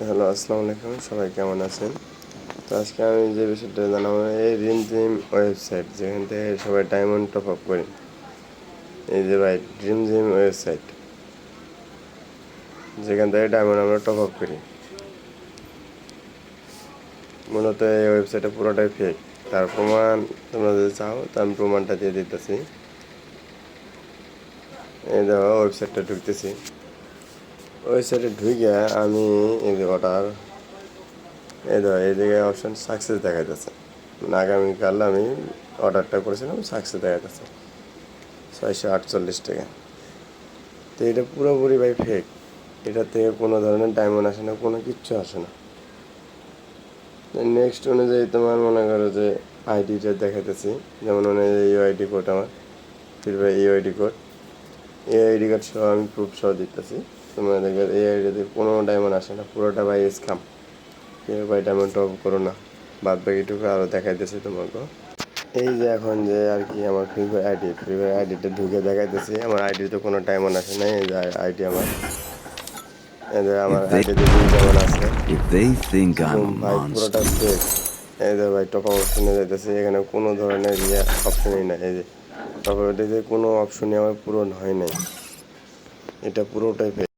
Hello, আসসালামু আলাইকুম। সবাই কেমন আছেন? তো আজকে আমি যে বিষয়টা জানাব, এই রিম জিম ওয়েবসাইট, যেখান থেকে সবাই ডায়মন্ড টপ আপ করি এই যে ভাই ড্রিম জিম ওয়েবসাইট। যেখান থেকে ডায়মন্ড আমরা টপ আপ করি। মূলত এই ওয়েবসাইটটা পুরোটাই ফেক তার প্রমাণ তোমরা যদি চাও, তো আমি প্রমাণটা দিয়ে দিতেছি। এই দেখো, ওয়েবসাইটটা ঢুকতেছি। ওয়েবসাইটে ঢুকে আমি যে অর্ডার এই দেখো এই জায়গায় অপশন সাকসেস দেখা যাচ্ছে মানে আগামীকাল আমি অর্ডারটা করেছিলাম সাকসেস দেখা যাচ্ছে ছয়শো আটচল্লিশ টাকা। তো এটা পুরোপুরি ভাই ফেক এটা থেকে কোনো ধরনের ডায়মন্ড আসে না, কোনো কিচ্ছু আসে না। নেক্সট অনুযায়ী তোমার মনে করো যে আইডিটা দেখাইতেছি। যেমন অনুযায়ী এই আইডি কোড আমার। ফিরবে এই আইডি কোড এই আইডি কার্ড সহ আমি প্রুফ সহ দিতেছি। তোমাদের এই আইডিতে কোনো ডায়মন্ড আসে না পুরোটা ভাই স্কাম কেউ ভাই ডায়মন্ড টপ করো না। বাদ বাকিটুকু আরও দেখাইতেছি তোমাকে। এই যে এখন যে আর কি আমার free fire ID free fire আইডিটা ঢুকে দেখাইতেছি। আমার আইডি আইডিতে কোনো ডায়মন্ড আসে নাই এই যে আইডি আমার। এই যে আমার আইডিতে দুই ডায়মন্ড আছে। ভাই পুরোটা ফেক এই যে ভাই টপ অপশনে যাইতেছে। এখানে কোনো ধরনের ইয়ে অপশনই নাই। এই যে টপ কোনো অপশনই আমার পূরণ হয় নাই। এটা পুরোটাই ফেক